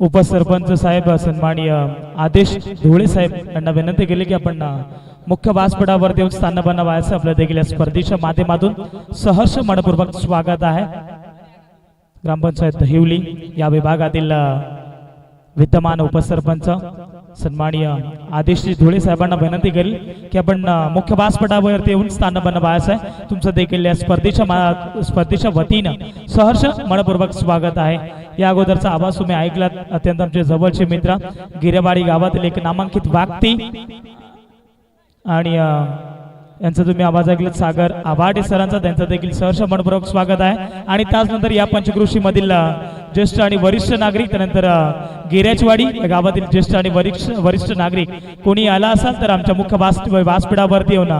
उपसरपंच साहेब सन्माननीय आदेश धुळे साहेब यांना विनंती केली की आपण मुख्य व्यासपीठावर देऊन स्थान बनवायचं आपल्या देखील या स्पर्धेच्या माध्यमातून सहर्ष मनपूर्वक स्वागत आहे. ग्रामपंचायत हिवली या विभागातील विद्यमान उपसरपंच सन्माननीय आदेशजी धुळे साहेबांना विनंती करेल की आपण मुख्य व्यासपीठावरती येऊन स्थान बनवायचं आहे तुमचं देखील या स्पर्धेच्या मा- स्पर्धेच्या वतीनं सहर्ष मनपूर्वक स्वागत आहे. या अगोदरचा आवाज तुम्ही ऐकलात. अत्यंत आमचे जवळचे मित्र गिरेवाडी गावातील एक नामांकित वागती आणि यांचा तुम्ही आवाज ऐकलात सागर आभाटे सरांचा त्यांचं देखील सहर्ष मनपूर्वक स्वागत आहे. आणि त्याचनंतर या पंचकृषीमधील ज्येष्ठ आणि वरिष्ठ नागरिक त्यानंतर गिरेजवाडी या गावातील ज्येष्ठ आणि वरिष्ठ वरिष्ठ नागरिक. कोणी आला असाल तर आमच्या मुख्य वास व्यासपीठावरती येऊन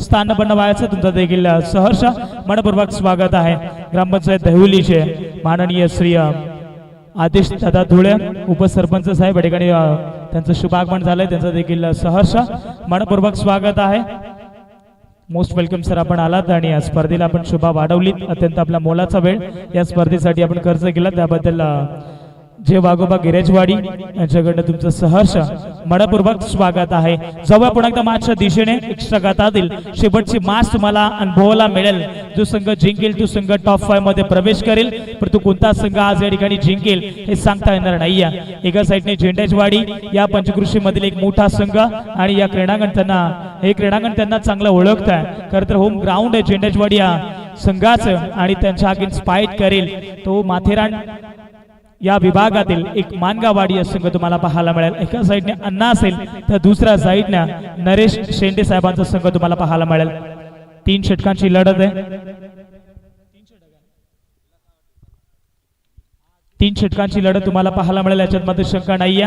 स्थान बनवायचं तुमचं देखील सहर्ष मनपूर्वक स्वागत आहे. ग्रामपंचायत दहिवलीचे माननीय श्री आदेश दादा धुळे उपसरपंच साहेब या ठिकाणी त्यांचं शुभागमन झालंय. त्यांचं देखील सहर्ष मनपूर्वक स्वागत आहे. मोस्ट वेलकम सर आपण आलात आणि या स्पर्धेला आपण शुभा वाढवलीत. अत्यंत आपला मोलाचा वेळ. या स्पर्धेसाठी आपण खर्च केला त्याबद्दल जे वाघोबा गिरेजवाडी यांच्याकडनं तुमचं सहर्ष मनपूर्वक स्वागत आहे. जवळ पुन्हा एकदा मागच्या दिशेने एक्स्ट्रा शेवटची मास तुम्हाला अनुभवायला मिळेल. जो संघ जिंकेल तो संघ टॉप फायमध्ये प्रवेश करेल. परंतु कोणता संघ आज या ठिकाणी जिंकेल हे सांगता येणार नाहीये. एका साईडने झेंडेजवाडी या पंचकृषी मधील एक मोठा संघ आणि या क्रीडांगण त्यांना हे क्रीडांगण त्यांना चांगलं ओळखत आहे खरं तर होम ग्राउंड आहे झेंडेजवाडी या संघाचं आणि त्यांच्या अगेन्स्ट फाईट करेल. तो माथेरान या विभागातील एक मानगावाडी या संघ तुम्हाला पाहायला मिळेल. एका साईडने अण्णा असेल तर दुसऱ्या साईडने नरेश शेंडे साहेबांचा संघ तुम्हाला पाहायला मिळेल. तीन षटकांची लढत आहे. तीन षटकांची लढत तुम्हाला पाहायला मिळेल. याच्यात मध्ये शंका नाही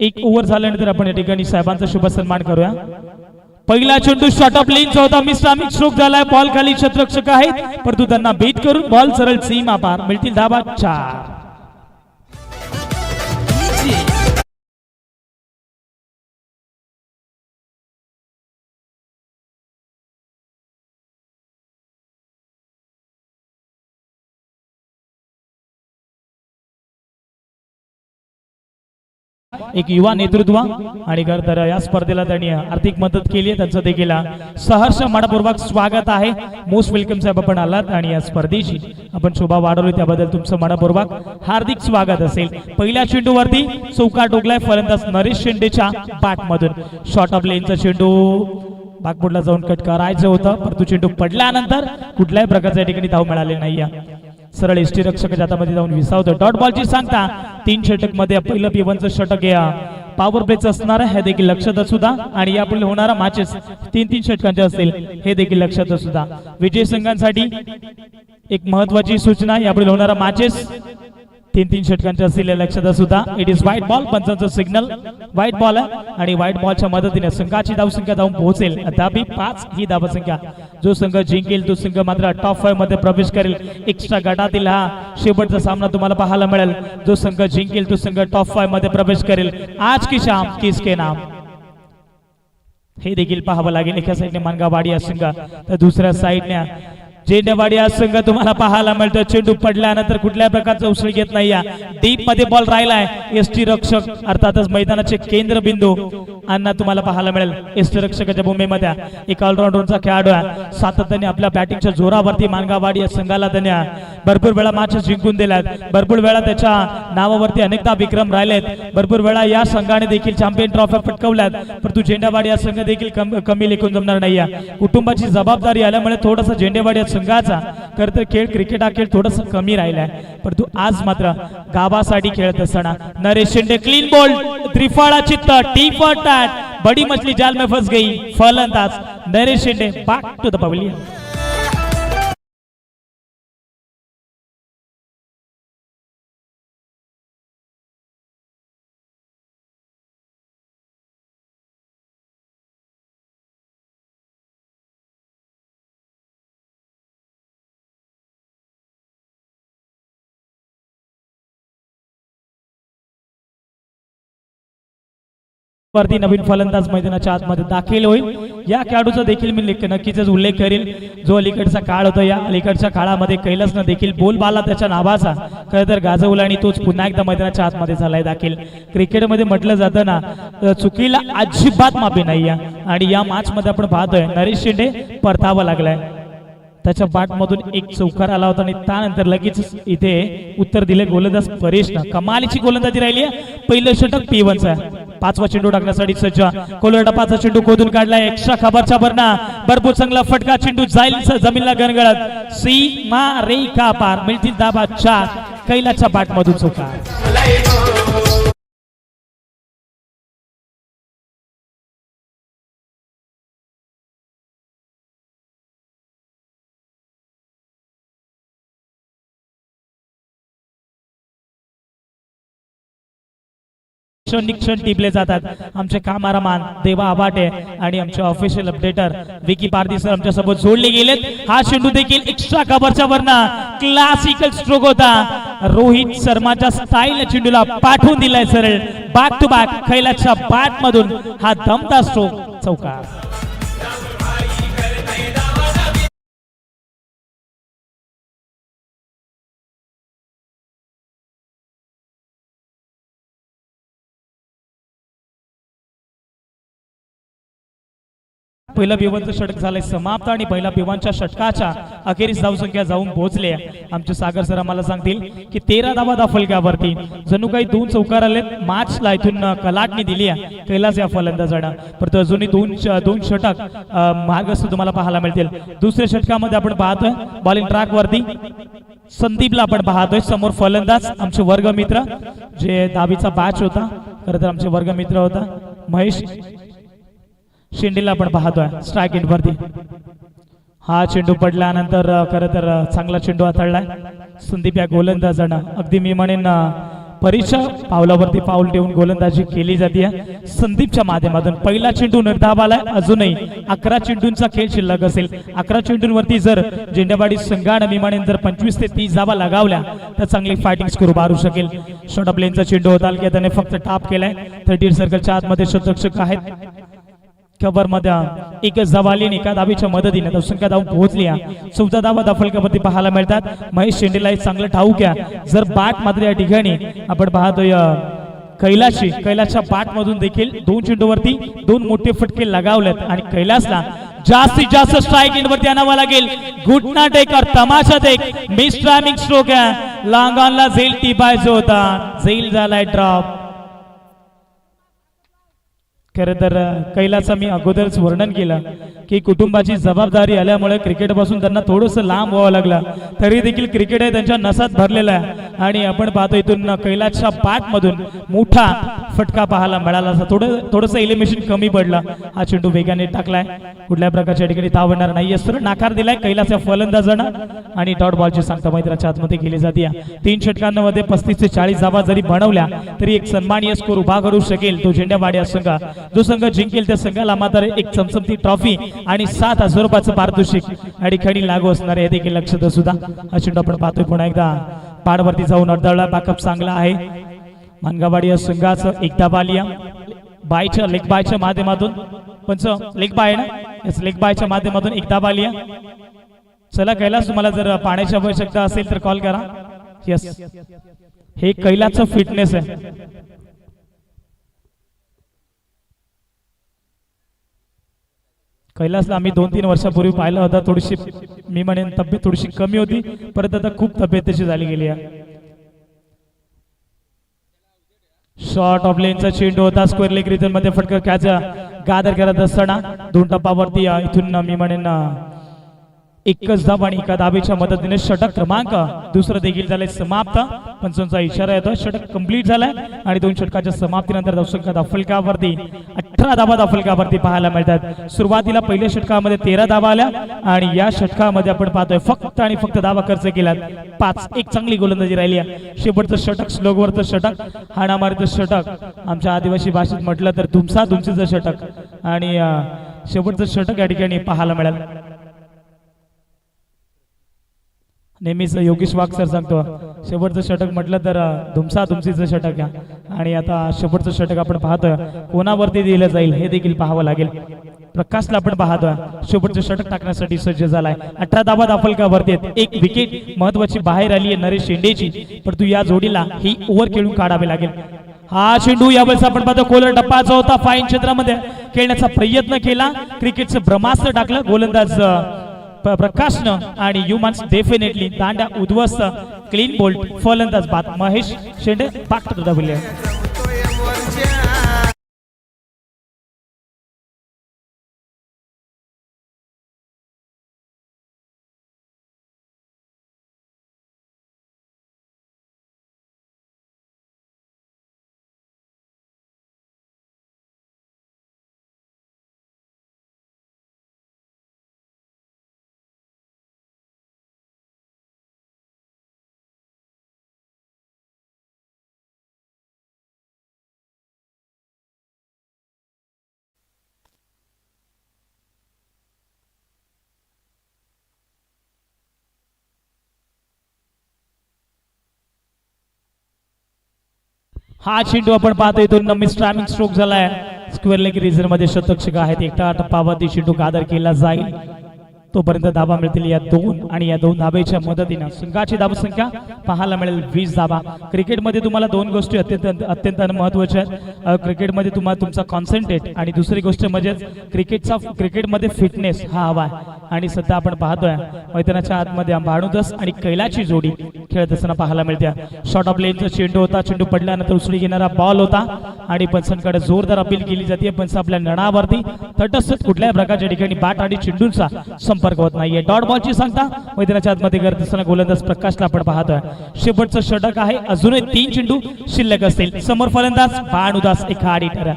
एक ओव्हर झाल्यानंतर आपण या ठिकाणी साहेबांचा शुभ सन्मान करूया. पहिला चेंडू शॉट ऑफ लेनचा होता. मिस्टर अमित स्ट्रोक झालाय. बॉल खाली क्षेत्ररक्षक आहेत. परंतु त्यांना बीट करून बॉल सरळ सीमा पार मिळतील धाबा चार. एक युवा नेतृत्व आणि खर तर या स्पर्धेला त्यांनी आर्थिक मदत केली आहे. त्यांचं देखील सहर्ष मनपूर्वक स्वागत आहे. मोस्ट वेलकम साहेब आपण आलात आणि या स्पर्धेची आपण शोभा वाढवली. त्याबद्दल तुमचं मनपूर्वक हार्दिक स्वागत असेल. पहिल्या चेंडूवरती चौका टोकलाय फलंदाज नरेश शेंडेच्या बॅटमधून. शॉर्ट ऑफ लेनचा चेंडू बागपूरला जाऊन कट करायचं होतं परंतु चेंडू पडल्यानंतर कुठल्याही प्रकारच्या ठिकाणी धाव मिळाले नाही सरळ एसटी रक्षकाच्या हातामध्ये जाऊन विसावतो. डॉट बॉलची सांगता तीन षटकमध्ये पहिलं पिवनचं षटक या पॉवर प्लेच असणार हे देखील लक्षात असू द्या आणि यापुढे होणारा मॅचेस तीन तीन षटकांचे असतील हे देखील लक्षात असू द्या विजय संघांसाठी एक महत्वाची सूचना यापुढे होणारा मॅचेस तीन तीन षटकांचे असतील लक्षात असू द्या इट इज व्हाईट बॉल पंचांचा सिग्नल व्हाईट बॉल आहे. आणि व्हाईट बॉलच्या मदतीने संघाची धावसंख्या धावून पोहोचेल. अद्यापि पाच ही धावसंख्या. जो संघ जिंकेल तो संघ मात्र टॉप फाईव्हमध्ये प्रवेश करेल. एक्स्ट्रा गटातील हा शेवटचा सामना तुम्हाला पाहायला मिळेल. जो संघ जिंकेल तो संघ टॉप फाईव्हमध्ये प्रवेश करेल. आज की शाम किसके नाम? हे देखील पाहावं लागेल. एका साईडने मानगावाडी हा संघ तर दुसऱ्या साईडने झेंडेवाडी हा संघ तुम्हाला पाहायला मिळतो. चेंडू पडल्यानंतर कुठल्या प्रकारचा उसळ घेत नाही डीपमध्ये बॉल राहिलाय. एस टी रक्षक अर्थातच मैदानाचे केंद्रबिंदू. अण्णा तुम्हाला पाहायला मिळेल. एस टी भूमीमध्ये एक ऑलराऊंडरचा खेळाडू आहे. सातत्याने आपल्या बॅटिंगच्या जोरावरती मानगावाडी या संघाला त्याने भरपूर वेळा मॅच जिंकून दिल्यात. भरपूर वेळा त्याच्या नावावरती अनेकदा विक्रम राहिलेत. भरपूर वेळा या संघाने देखील चॅम्पियन ट्रॉफ्या पटकवल्यात. परंतु झेंडावाडी या संघ देखील कम- कमी लेखून जमणार नाही कुटुंबाची जबाबदारी आल्यामुळे थोडासा झेंडेवाडी या संघाचा खर तर खेळ क्रिकेट हा खेळ थोडासा कमी राहिलाय. परंतु आज मात्र गावासाठी खेळत असताना नरेश शिंदे क्लीन बॉल त्रिफाळा चित्त टी फॉर टॅट बडी मछली जाल में फंस गई. फलंदाज Naresh Shinde back to the pavilion वरती नवीन फलंदाज मैदानाच्या आतमध्ये दाखल होईल. या खेळाडूचा देखील मी लेख- नक्कीच उल्लेख करेल जो अलीकडचा काळ होता या अलीकडच्या काळामध्ये कैलासनं देखील बोलबाला त्याच्या नावाचा. खरं तर गाजवला आणि तोच पुन्हा एकदा मैदानाच्या आतमध्ये झालाय दाखील. क्रिकेटमध्ये म्हटलं जातं ना चुकीला अजिबात माफी नाही आणि या मॅच मध्ये आपण पाहतोय नरेश शिंदे परतावा लागलाय. त्याच्या बाटमधून एक चौकार आला होता आणि त्यानंतर लगेच इथे उत्तर दिले गोलंदाज परेशनं. कमालीची गोलंदाजी राहिली आहे. पहिलं षटक पी वनचा पाचवा चेंडू टाकण्यासाठी सज्ज. कोलरडा पाचवा चेंडू खोदून काढलाय एक्स्ट्रा खबरच्या भरणा भरपूर चांगला फटका. चेंडू जाईल जमीनला गणगळत. सी मा रे का पार. मिळतील दाबा चार. कैलाच्या बाटमधून चौकार. क्षण निक्षण टिपले जातात. आमचे कामारामान देवा आबाटे आणि आमचे official updater Vicky Pardi sir आमच्यासोबत जोडले गेलेत. हा चेंडू देखील एक्स्ट्रा कव्हरच्या वरना क्लासिकल स्ट्रोक होता. रोहित शर्माच्या स्टाईल चेंडूला पाठवून दिलाय सरळ. बॅक टू बॅक खैलाच्या बॅट मधून हा दमदार स्ट्रोक चौकार. पहिलं पिवांचं षटक झालंय समाप्त आणि पहिल्या पिवांच्या षटकाच्या अखेरीस धावसंख्या जाऊन पोहोचले आमचे सागर सर आम्हाला सांगतील की तेरा धावा दाफलक्यावरती जणू काही दोन चौकार आलेत मार्चला इथून कलाटणी दिली आहे. कैलास या फलंदाजानं परंतु अजूनही दोन दोन षटक मार्गस्थ तुम्हाला पाहायला मिळतील. दुसऱ्या षटकामध्ये आपण पाहतोय बॉलिंग ट्रॅक वरती संदीपला आपण पाहतोय समोर फलंदाज आमचे वर्गमित्र जे दहावीचा बॅच होता खरं तर आमचे वर्गमित्र होता महेश शेंडीला आपण पाहतोय. स्ट्राईक इन वरती. हा चेंडू पडल्यानंतर खरं तर चांगला चेंडू हाताळलाय. संदीप या गोलंदाजानं. अगदी मी म्हणेन परीक्षा पावलावरती पाऊल ठेवून गोलंदाजी केली जाते संदीपच्या माध्यमातून पहिला चेंडू निर्धाव आलाय अजूनही अकरा चेंडूंचा खेळ शिल्लक असेल. अकरा चेंडूंवरती जर झेंडेवाडी संघानं मी म्हणेन जर पंचवीस ते तीस धावा लगावल्या तर चांगली फायटिंग स्कोर उभारू शकेल. शॉर्ट ऑफ लेनचा चेंडू होता की त्याने फक्त टाप केलाय. थर्टी सर्कलच्या आतमध्ये शतरक्षक आहेत. खबरमध्ये एकच एका धावीच्या मदतीने धावसंख्या धावून पोहोचली आहे. चौदा धावा दाफलकावरती पाहायला मिळतात. महेश शेंडेला एक चांगलं ठाऊक घ्या जर बाट मात्र या ठिकाणी आपण पाहतोय कैलाशी कैलासच्या बाट मधून देखील दोन चेंडूवरती दोन मोठे फटके लगावलेत आणि कैलासला जास्तीत जास्त स्ट्राईक इन वरती आणावं लागेल. घुटना टेक और तमाशा टेक मिस स्ट्रोक आहे. लांगानला झेल टिपायचं होता झेल झालाय ड्रॉप खरं तर कैलाचं मी अगोदरच वर्णन केलं की कुटुंबाची जबाबदारी आल्यामुळे क्रिकेटपासून त्यांना थोडंसं लांब व्हावं लागलं. तरी देखील क्रिकेट आहे त्यांच्या नसात भरलेलं आहे. आणि आपण पाहतो इथून कैलासच्या पाठमधून मोठा फटका पाहायला मिळाला असं थोडं थोडंसं एलिमिनेशन कमी पडलं. हा चेंडू वेगाने टाकलाय. कुठल्या प्रकारच्या ठिकाणी धाव येणार नाही तर नाकार दिलाय. कैलासच्या फलंदाजानं आणि डॉट बॉलची सांगता मैत्राच्या आतमध्ये केली जाते तीन षटकांमध्ये पस्तीस ते चाळीस धावा जरी बनवल्या तरी एक सन्मानीय स्कोर उभा करू शकेल तो झेंड्यावाडी हा संघ. जो संघ जिंकेल त्या संघाला मात्र एक चमचमती ट्रॉफी आणि सात हजार रुपयाचं पारितोषिक या ठिकाणी लागू असणार आहे. हे देखील लक्षात सुद्धा हा चेंडू आपण पाहतोय पुन्हा एकदा. पाडवरती जाऊन अडदळला बॅकअप चांगला आहे. मानगावाडी या संघाचं एकदा बालिया बायच्या लेग बायच्या माध्यमातून. पंच लेग बाय ना? येस लेग बायच्या माध्यमातून एकदा बालिया चला कैलास तुम्हाला जर पाण्याची आवश्यकता असेल तर कॉल करा. येस हे कैलासचं फिटनेस आहे. कैलासला आम्ही दोन तीन वर्षापूर्वी पाहिलं होता. थोडीशी मी म्हणेन तब्येत थोडीशी कमी होती. परत आता खूप तब्येत तशी झाली गेली आहे. शॉर्ट ऑफ लेनचा चेंडू होता. स्क्वेअर लेग रिझनमध्ये फटकर कॅच गादर करत असताना दोन टप्पावरती इथून मी म्हणेन एकच धाव आणि एका धावेच्या मदतीने षटक क्रमांक. दुसरं देखील झालंय समाप्त. पंचांचा इशारा येतो षटक कंप्लीट झालाय. आणि दोन षटकाच्या समाप्तीनंतर धावसंख्या दाफलकावरती अठरा धावा दाफलकावरती पाहायला मिळतात. सुरुवातीला पहिल्या षटकामध्ये तेरा धावा आल्या. आणि या षटकामध्ये आपण पाहतोय फक्त आणि फक्त धावा खर्च केला पाच एक चांगली गोलंदाजी राहिली आहे. शेवटचं षटक स्लोगवरचं षटक हाणामारीचं षटक. आमच्या आदिवासी भाषेत म्हटलं तर धुमसा धुमसीचं षटक. आणि शेवटचं षटक या ठिकाणी पाहायला मिळालं. नेहमीच योगेश वाघ सर सांगतो शेवटचं षटक म्हटलं तर धुमसा धुमसीचं षटक आणि आता शेवटचं षटक आपण पाहतोय कोणावरती दिलं जाईल हे देखील पाहावं लागेल. प्रकाशला आपण पाहतोय शेवटचं षटक टाकण्यासाठी सज्ज झालाय. अठरा धाबा दाफलकावरती आहेत. एक विकेट महत्वाची बाहेर आली आहे नरेश शेंडेची परंतु या जोडीला ही ओव्हर खेळून काढावी लागेल. हा चेंडू यावेळेस आपण पाहतो कोलर टप्पाचा होता फाईन क्षेत्रामध्ये खेळण्याचा प्रयत्न केला. क्रिकेटचं ब्रह्मास्त्र टाकलं गोलंदाज प्रकाशनं आणि युमान्स डेफिनेटली दांड्या उद्ध्वस्त क्लीन बोल्ट फलंदाज बाद महेश शेंडे बाग टू हा चेंडू आपण पाहतो इथून नम्मीस टायमिंग स्ट्रोक झालाय. स्क्वेअर लेग रिझरमध्ये शतक्षक आहेत. एकटा टप्पावरती चेंडू कादर केला जाईल. तोपर्यंत धाबा मिळतील या दोन आणि या दोन धाब्याच्या मदतीनं. संघाची धाबा संख्या पाहायला मिळेल वीस धाबा. क्रिकेटमध्ये तुम्हाला दोन गोष्टी अत्यंत अत्यंत महत्त्वाच्या आहेत. क्रिकेटमध्ये तुम्हाला तुमचा कॉन्सन्ट्रेट आणि दुसरी गोष्ट म्हणजे क्रिकेटचा क्रिकेटमध्ये फिटनेस हा हवा आहे. आणि सध्या आपण पाहतोय मैदानाच्या आतमध्ये भानुदस आणि कैलाची जोडी खेळत असताना पाहायला मिळते. शॉर्ट ऑफ लेनचा चेंडू होता चेंडू पडल्यानंतर उसळी घेणारा बॉल होता. आणि पंचांकडे जोरदार अपील केली जाते. पंच आपल्या नणावरती तटस्थ कुठल्याही प्रकारच्या ठिकाणी बॅट आणि चेंडूंचा संपर्क होत नाहीये. डॉट बॉलची सांगता मैदानाच्या आतमध्ये करत असताना गोलंदाज प्रकाशला आपण पाहतोय. शेवटचं षटक आहे. अजूनही तीन चेंडू शिल्लक असतील. समोर फलंदाज भानुदास एखादी ठरा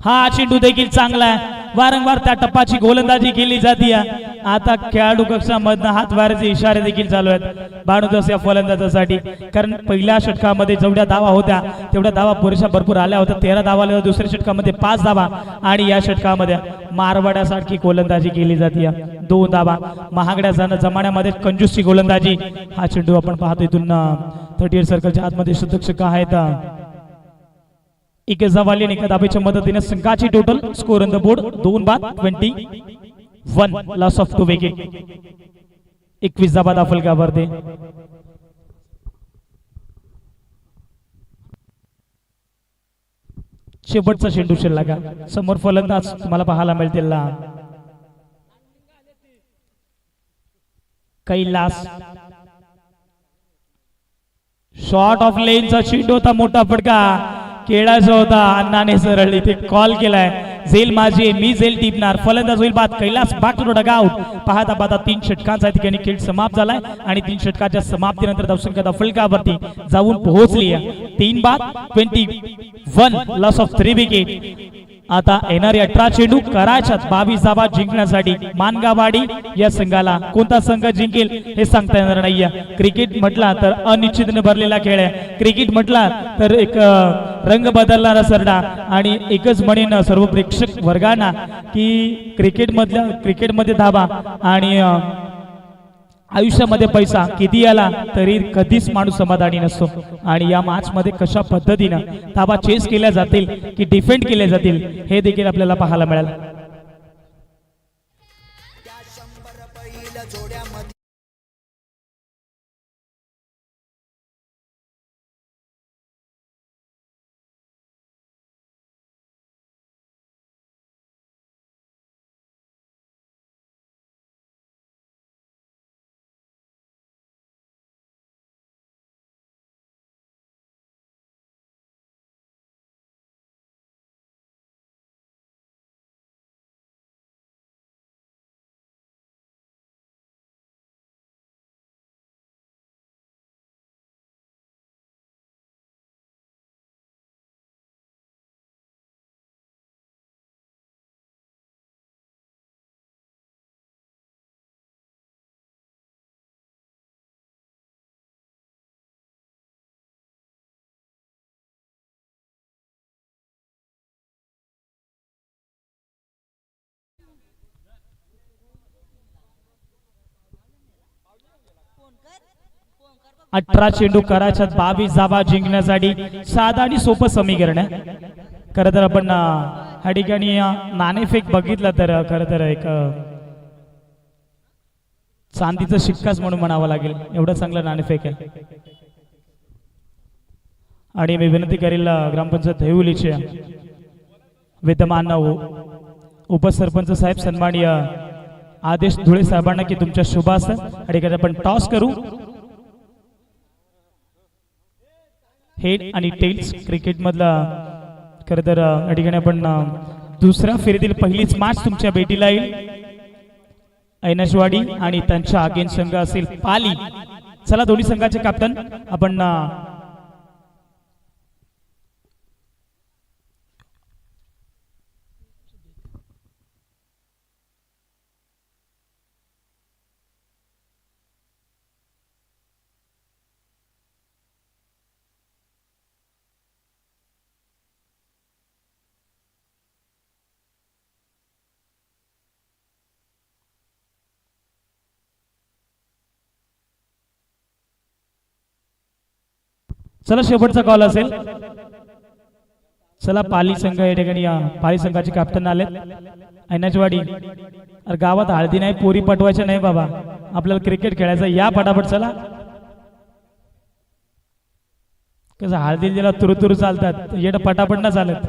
हा चेंडू देखील चांगला आहे. वारंवार त्या टप्पाची गोलंदाजी केली जाते आता खेळाडू कक्षामधनं हातवाऱ्याचे इशारे देखील चालू आहेत. भानुदास या फलंदाजासाठी. कारण पहिल्या षटकामध्ये जेवढ्या धावा होत्या तेवढ्या धावा पुरेशा भरपूर आल्या होत्या. तेरा धावा आल्या दुसऱ्या षटकामध्ये पाच धावा. आणि या षटकामध्ये मारवाड्यासारखी गोलंदाजी केली जाते दोन धावा. महागड्या जाणं जमान्यामध्ये कंजूसची गोलंदाजी. हा चेंडू आपण पाहतो इथून थर्टी एट सर्कलच्या आतमध्ये शतक्षक आहेत. एक जवाली आणि एका मदतीने संघाची total score on the board दोन बाद twenty one loss of two wicket एकवीस धाबा दाफल का शेवटचा चेंडू शिल्ला का समोर फलंदाज तुम्हाला पाहायला मिळतील ना. कैलास. शॉर्ट ऑफ लेनचा चेंडू होता मोठा फटका केळाचा होता अण्णाने सरळ इथे कॉल केलाय. झेल माझे मी झेल टिपणार. फलंदाज होईल बाद कैलास बाग गाव. पाहता पाहता तीन षटकांचा ठिकाणी खेळ समाप्त झालाय आणि तीन षटकाच्या समाप्तीनंतर धावसंख्या फलकावरती जाऊन पोहोचली आहे. तीन बाद twenty one loss of three wicket आता येणारी अठरा चेंडू करायच्यात बावीस धाबा जिंकण्यासाठी. मानगावाडी या संघाला कोणता संघ जिंकेल हे सांगता येणार नाहीये. क्रिकेट म्हटला तर अनिश्चितने भरलेला खेळ आहे. क्रिकेट म्हटला तर एक रंग बदलणारा सरडा आणि एकच म्हणेन सर्व प्रेक्षक वर्गांना की क्रिकेटमधल्या क्रिकेटमध्ये धाबा आणि आयुष्यामध्ये पैसा किती आला तरी कधीच माणूस समाधानी नसतो. आणि या मॅचमध्ये कशा पद्धतीनं ताबा चेस केल्या जातील की डिफेंड केल्या जातील हे देखील आपल्याला पाहायला मिळेल. अठरा चेंडू करायच्यात बावीस जाबा जिंकण्यासाठी साधा आणि सोपं समीकरण आहे. खरं तर आपण ह्या ठिकाणी नाणेफेक बघितलं तर खरं तर एक चांदीचं चांदीचा शिक्काच म्हणून म्हणावं लागेल. एवढं चांगलं नाणेफेक आहे. आणि मी विनंती करेल ग्रामपंचायत देहुलीचे विद्यमान उपसरपंच साहेब सन्मानिय आदेश धुळे साहेबांना की तुमच्या शुभ असतात या ठिकाणी आपण टॉस करू. हेड आणि टेल्स क्रिकेटमधला खरं तर या ठिकाणी आपण दुसऱ्या फेरीतील पहिलीच मॅच तुमच्या भेटीला येईल. ऐनशवाडी आणि त्यांच्या अगेन संघ असेल पाली. चला दोन्ही संघाचे कॅप्टन आपण चला शेवटचा कॉल असेल. चला पाली संघ या ठिकाणी पाली संघाचे कॅप्टन आलेत. ऐनाजवाडी. अरे गावात हळदी नाही पोरी पटवायच्या नाही बाबा. आपल्याला क्रिकेट खेळायचं या पटापट चला. कसं हळदी दिला तुरु तुरु चालतात. येटं पटापट ना चालत.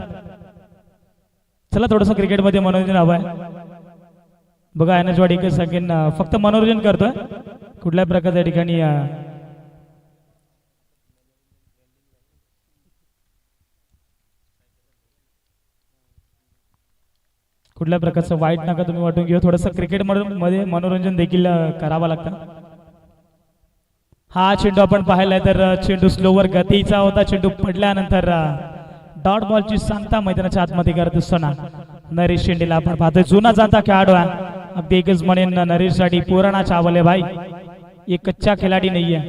चला थोडस क्रिकेटमध्ये मनोरंजन हवं आहे. बघा ऐनाजवाडी कसं सगळ्यांना फक्त मनोरंजन करतोय. कुठल्या प्रकारच्या ठिकाणी कुठल्या प्रकारचं वाईट नका तुम्ही वाटून घेऊ. थोडंसं क्रिकेटमध्ये मनोरंजन देखील करावं लागतं. हा चेंडू आपण पाहिलाय तर चेंडू स्लोवर गतीचा होता. चेंडू पडल्यानंतर डॉट बॉलची सांगता मैदानाच्या आतमध्ये करत असताना नरेश शेंडेला आपण पाहतोय. जुना जाता खेळाडू आहे अगदी एकच म्हणेन नरेशसाठी पुराणा चावले भाई. एक कच्चा खिलाडी नाहीये.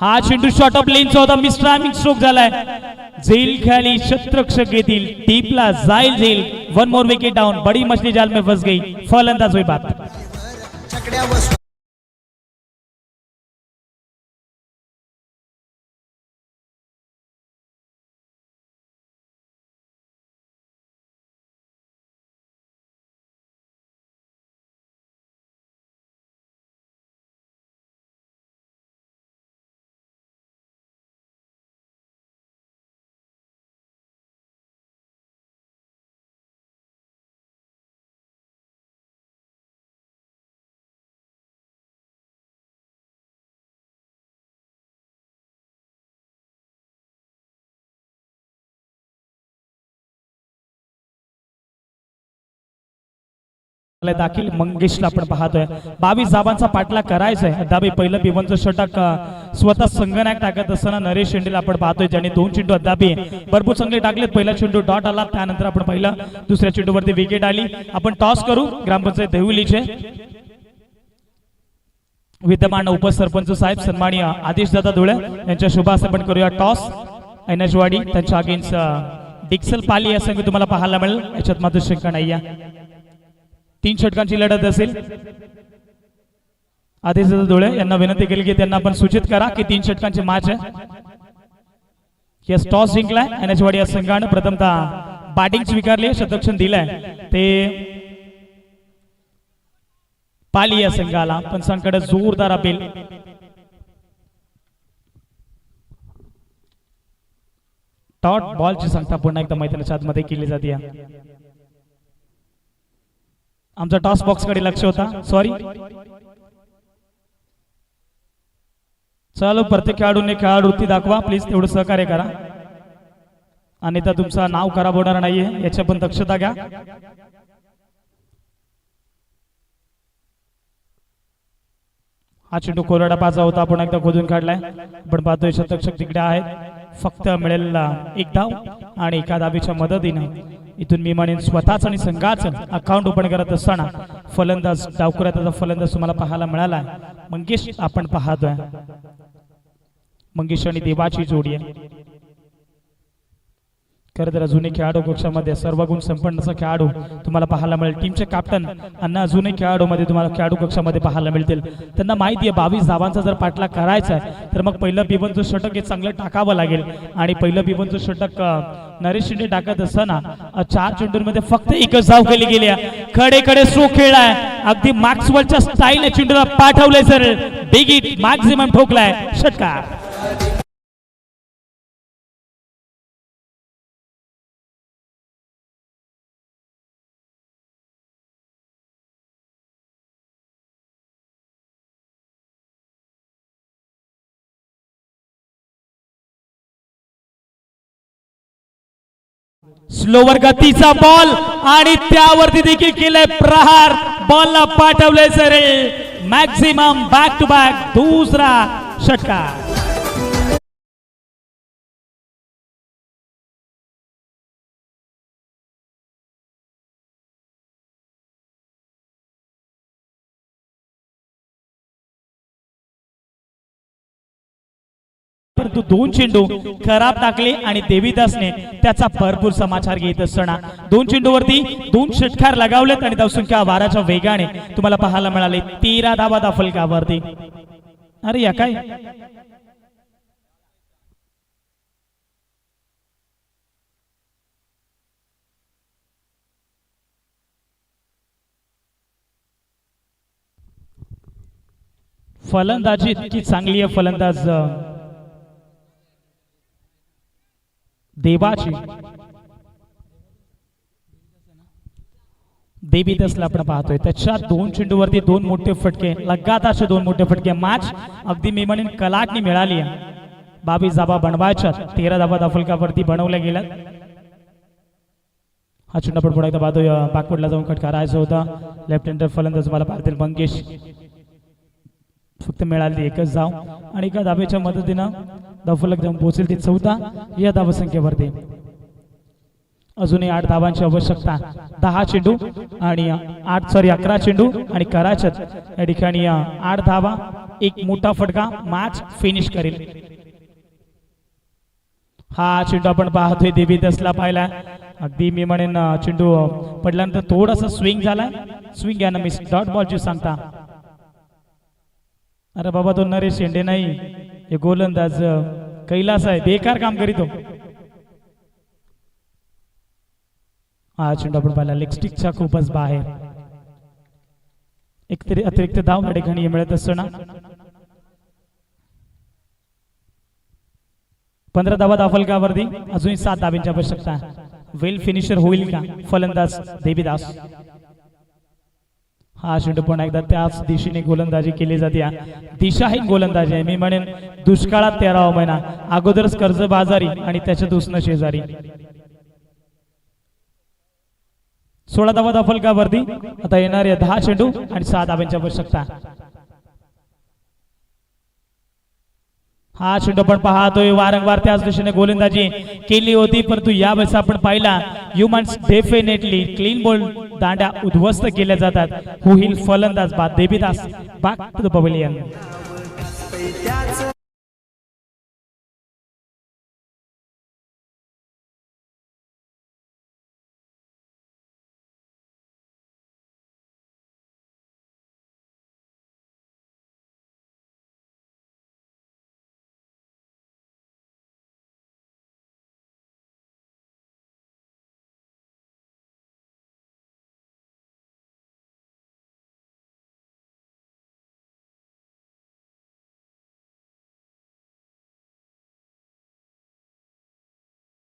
हा चेंडू शॉर्ट ऑफ लेनचा होता. मिस्ट्रामिक स्ट्रोक झालाय. जेल खाली शत्रक्षक येतील टीपला जाईल जेल. वन मोर विकेट डाऊन बडी मछली जाल में फंस गई. फलंदाज हुई बात. दाखील मंगेशला आपण पाहतोय. बावीस धाबांचा पाठला करायचा आहे अद्यापही पहिलं पिवनचं षटक स्वतः संगनायक टाकत असताना नरेश शेंडेला आपण पाहतोय ज्याने दोन चेंडू अद्यापी भरपूर संघ टाकलेत. पहिला चेंडू डॉट आला त्यानंतर आपण पहिला दुसऱ्या चेंडूवरती विकेट आली. आपण टॉस करू. ग्रामपंचायत देहुलीचे विद्यमान उपसरपंच साहेब सन्मानीय आदेश दादा धुळे यांच्या शुभास आपण करूया टॉस. ऐनजवाडी त्यांच्या अगेन्स्ट डिक्सल पाली या संघ तुम्हाला पाहायला मिळेल. याच्यात मात्र शंका नाही आहे तीन षटकांची लढत असेल. आदेश धुळे यांना विनंती केली की त्यांना आपण सूचित करा की तीन षटकांची मॅच आहे. यस टॉस जिंकलाय वाडी या संघानं. प्रथमतः बॅटिंग स्वीकारली शतक्षण दिलंय. ते पाली या संघाला पंचांकडे जोरदार अपील. टॉट बॉलची संख्या पुन्हा एकदा मैदानाच्या आतमध्ये केली जाते. आमचा टॉस बॉक्सकडे लक्ष होता. सॉरी चलो प्रत्येक खेळाडूने खेळाडूवृत्ती दाखवा. प्लीज तेवढं सहकार्य करा. आणि तर तुमचं नाव खराब होणार नाहीये. याच्या पण दक्षता घ्या. हा चेंडू कोरडा पाचा होता. आपण एकदा खोदून काढलाय. पण पाहतोय शतक्षक तिकडे आहेत फक्त मिळेल एक धाव आणि एका धाबीच्या मदतीनं इथून मी म्हणेन स्वतःच आणि संघाचं अकाउंट ओपन करत असताना फलंदाज डावकुऱ्याचा फलंदाज तुम्हाला पाहायला मिळाला. मंगेश आपण पाहतोय. मंगेश आणि देवाची जोडी आहे. खरं तर जुने खेळाडू कक्षामध्ये सर्व गुण संपन्न असा खेळाडू तुम्हाला पाहायला मिळेल. टीमचे कॅप्टन अण्णा अजूनही खेळाडूमध्ये तुम्हाला खेळाडू कक्षामध्ये पाहायला मिळतील. त्यांना माहिती आहे बावीस धावांचा जर पाठला करायचा आहे तर मग पहिलं बिबनचं षटक हे चांगलं टाकावं लागेल. आणि पहिलं बिबनचं षटक नरेश शिंदे टाकत असताना चार चेंडूंमध्ये फक्त एकच धाव केली गेली आहे. खडे खडे सो खेळलाय. अगदी मार्क्सवरच्या स्टाईलने चेंडूला पाठवलंय सर बिगिट मॅक्झिमम ठोकलाय. षटकार. स्लोवर गतीचा बॉल आणि त्यावरती देखील केलंय प्रहार. बॉलला पाठवलंय sir. Maximum back to back दुसरा षटकार. परंतु दोन चेंडू खराब टाकले आणि देवीदासने त्याचा भरपूर समाचार घेत असताना. दोन चेंडूवरती दोन षटकार लगावलेत आणि धावसंख्या बाराच्या वेगाने तुम्हाला पाहायला मिळाले. तेरा धावा दाफलकावरती अरे या काय? फलंदाजी इतकी चांगली आहे फलंदाज देवाची. देवी दसला आपण पाहतोय. त्याच्या दोन चेंडूवरती दोन मोठे फटके लगातारचे दोन मोठे फटके. मॅच अगदी मी म्हणेन कलाटणी मिळाली आहे बावीस धाबा बनवायच्या तेरा धाबा दाफलकावरती बनवल्या गेल्या. हा चेंडू आपण पुढे एकदा पाहतोय. बाकवडला जाऊन कट करायचा होता. लेफ्ट हँडर फलंदाज मला पाहतील मंगेश. फक्त मिळाली एकच धाव आणि एका धाबेच्या मदतीनं धावफलक जाऊन पोहोचेल ते चौदा. या धावसंख्येवरती. अजूनही आठ धावांची आवश्यकता. दहा चेंडू आणि आठ सॉरी अकरा चेंडू आणि कराचत. या ठिकाणी आठ धावा एक मोठा फटका मॅच फिनिश करेल. हा चेंडू आपण पाहतोय देवीदासला पाहिला अगदी मी म्हणेन चेंडू पडल्यानंतर थोडासा स्विंग झालाय. स्विंग यानं मी डॉट बॉलची सांगता. अरे बाबा तो नरेश शेंडे नाही. हे गोलंदाज कैलास आहे. बेकार काम करीतो. हा चेंडू आपण पाहिला. लेगस्टिकच्या खूपच बाहेर. एक तरी अतिरिक्त धाव या ठिकाणी मिळत असताना. पंधरा धावा दाफलकावरती अजूनही सात धाबींची आवश्यकता वेल फिनिशर होईल का? फलंदाज देवीदास. हा चेंडू पुन्हा एकदा त्याच दिशेने गोलंदाजी केली जाते. दिशा ही गोलंदाजी आहे. मी म्हणेन दुष्काळात तेरावा महिना. अगोदरच कर्ज बाजारी आणि त्याच्या दुसरं शेजारी. सोळा धावा दफलकावरती आता येणारे दहा चेंडू आणि सहा धाब्यांची आवश्यकता. हा चेंडू आपण पाहतोय वारंवार त्याच दिशेने गोलंदाजी केली होती परंतु यावेळेस आपण पाहिला ह्युमन्स डेफिनेटली क्लीन बॉल दांड्या उद्ध्वस्त केल्या जातात होईल फलंदाज बाद देबीदास बॅक टू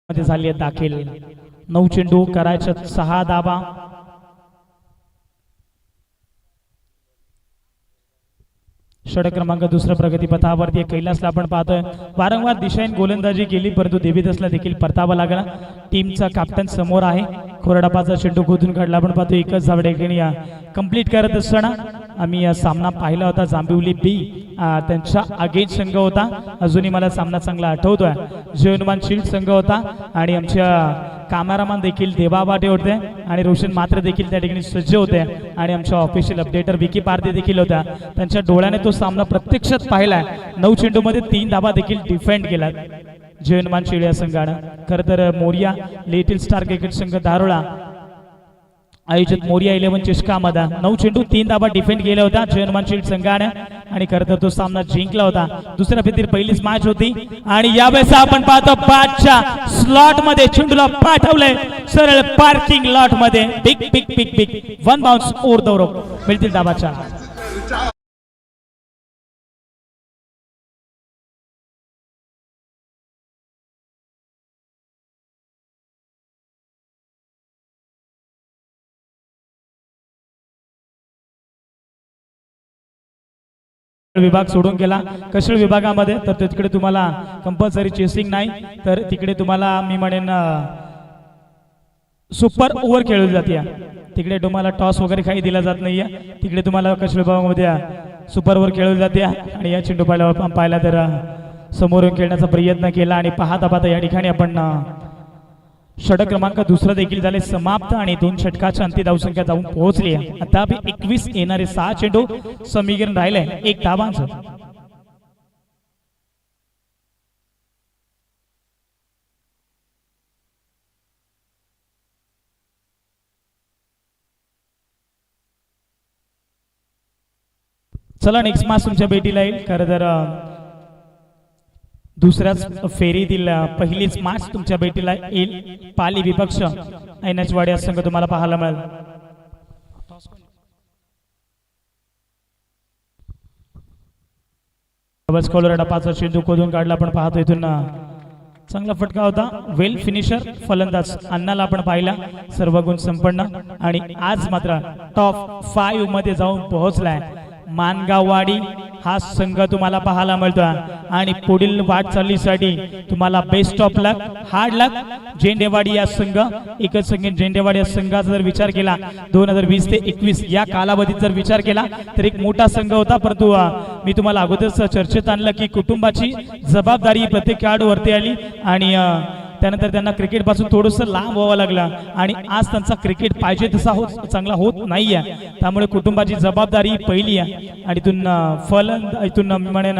मध्ये झाली आहे दाखल. नऊ चेंडू करायच्या सहा दाबा. षटक क्रमांक दुसऱ्या प्रगतीपथावरती कैलासला आपण पाहतोय वारंवार दिशाईन गोलंदाजी केली परंतु देवीदासला देखील परतावा लागला. टीमचा कॅप्टन समोर आहे. खोरडापाचा चेंडू गोधून काढला. आपण पाहतो एकच धावडे कंप्लीट करत असताना आम्ही सामना पाहिला होता जांभिवली बी. त्यांचा त्यांच्या संघ होता. अजूनही मला सामना चांगला आठवतोय. जयनुमान शिल्ड संघ होता आणि आमच्या कॅमेरामॅन देखील देवा बाटे होते आणि रोशन मात्र देखील त्या ठिकाणी सज्ज होते आणि आमच्या ऑफिशियल अपडेटर विकी पारदे देखील होत्या. त्यांच्या डोळ्याने तो सामना प्रत्यक्षात पाहिलाय. नऊ चेंडूमध्ये तीन धाबा देखील डिफेंड केला जयनुमान शिळे या संघानं. खरं तर मोरिया लिटिल स्टार क्रिकेट संघ दारोळा आयोजित मोरिया इलेव्हन चषकामध्ये नऊ चेंडू तीन धाबा डिफेंड केला होता जयनमान शिल्ड संघानं. आणि खरं तर तो सामना जिंकला होता. दुसऱ्या फेरीतील पहिलीच मॅच होती. आणि यावेळेस आपण पाहतो पाचच्या स्लॉटमध्ये चेंडूला पाठवलंय सरळ parking लॉटमध्ये. Big big big big one bounce or दौरव मिळतील दाबाच्या विभाग सोडून गेला? कशळ विभागामध्ये? तर तिकडे तुम्हाला कंपल्सरी चेसिंग नाही तर तिकडे तुम्हाला मी म्हणेन सुपर ओव्हर खेळली जाते तिकडे तुम्हाला टॉस वगैरे काही दिला जात नाहीये. तिकडे तुम्हाला कशळ विभागामध्ये सुपर ओव्हर खेळली जाते आणि या चेंडू पाहिला पाहिला तर समोरून खेळण्याचा प्रयत्न केला आणि पाहता पाहता या ठिकाणी आपण षटक क्रमांक दुसरं देखील झाले समाप्त आणि दोन षटकाच्या अंतिम धावसंख्या जाऊन पोहोचली. आहे आता एकवीस येणारे सहा चेंडू समीकरण राहिले एक धावांचं. चला नेक्स्ट मास तुमच्या भेटीला येईल. खरं तर दुसऱ्याच फेरीतील पहिलीच मॅच तुमच्या भेटीला येईल. पाली विपक्ष. ऐनचवाडी संघ तुम्हाला पाहायला मिळेल. बस कोलोराडा पाचचा चेंडू खोदून काढला आपण पाहतो इथून. चांगला फटका होता. वेल फिनिशर फलंदाज अण्णाला आपण पाहिला. सर्व गुण संपन्न. आणि आज मात्र टॉप फाईव्हमध्ये जाऊन पोहोचलाय. मानगाववाडी हा संघ तुम्हाला पाहायला मिळतो आणि पुढील वाटचालीसाठी तुम्हाला best of luck hard luck Zendewadi या संघ एकच संघ झेंडेवाडी या संघाचा जर विचार केला दोन हजार वीस ते एकवीस या कालावधीत जर विचार केला तर एक मोठा संघ होता परंतु मी तुम्हाला अगोदरच चर्चेत आणलं की कुटुंबाची जबाबदारी प्रत्येक खेळाडूवरती आली. आणि त्यानंतर त्यांना क्रिकेटपासून थोडंसं लांब व्हावं लागलं. आणि आज त्यांचा क्रिकेट पाहिजे तसा होत चांगला होत नाही आहे त्यामुळे कुटुंबाची जबाबदारी पहिली आहे. आणि इथून फलंद इथून म्हणे मी म्हणेन